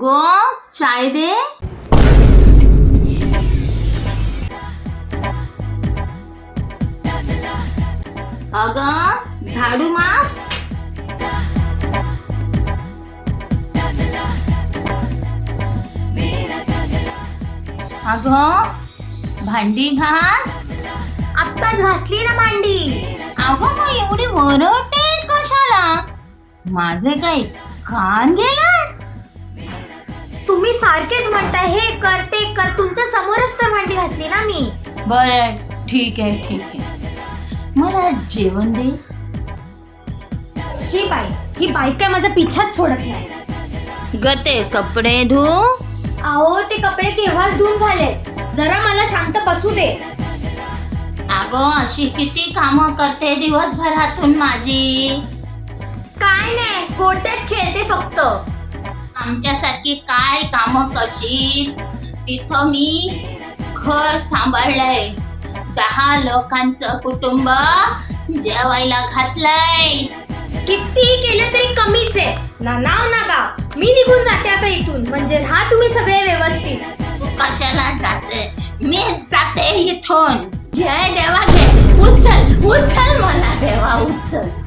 गो चाय दे. अगं झाडू मार. अगं भांडी घास. आत्ताच घासली ना मांडी अगं मग एवढी वरटेस कशाला? माझे काय कान गेला? सारखेच म्हणताय हे कर ते कर. तुमच्या समोरच तर भांडी घासली ना मी. बर ठीक आहे ठीक आहे. मला जेवण दे. शी बाई ही बाई काय माझा पिछाच सोडत नाही. गते कपडे धू अहो ते कपडे तेव्हाच धुवून झाले जरा मला शांत बसू दे. अगं अशी किती कामं करते दिवसभरातून माझी. काय नाही गोट्याच खेळते फक्त. आमच्यासारखी काय कामं करशील? तिथं मी घर सांभाळलंय. दहा लोकांचं कुटुंब जेवायला घातलंय. किती केलं तरी कमीच आहे. ना नाव ना गाव. मी निघून जाते आता इथून. म्हणजे राहा तुम्ही सगळे व्यवस्थित. तू कशाला जाते? मी जाते इथून. घे देवा घे. उचल उचल मला देवा उचल.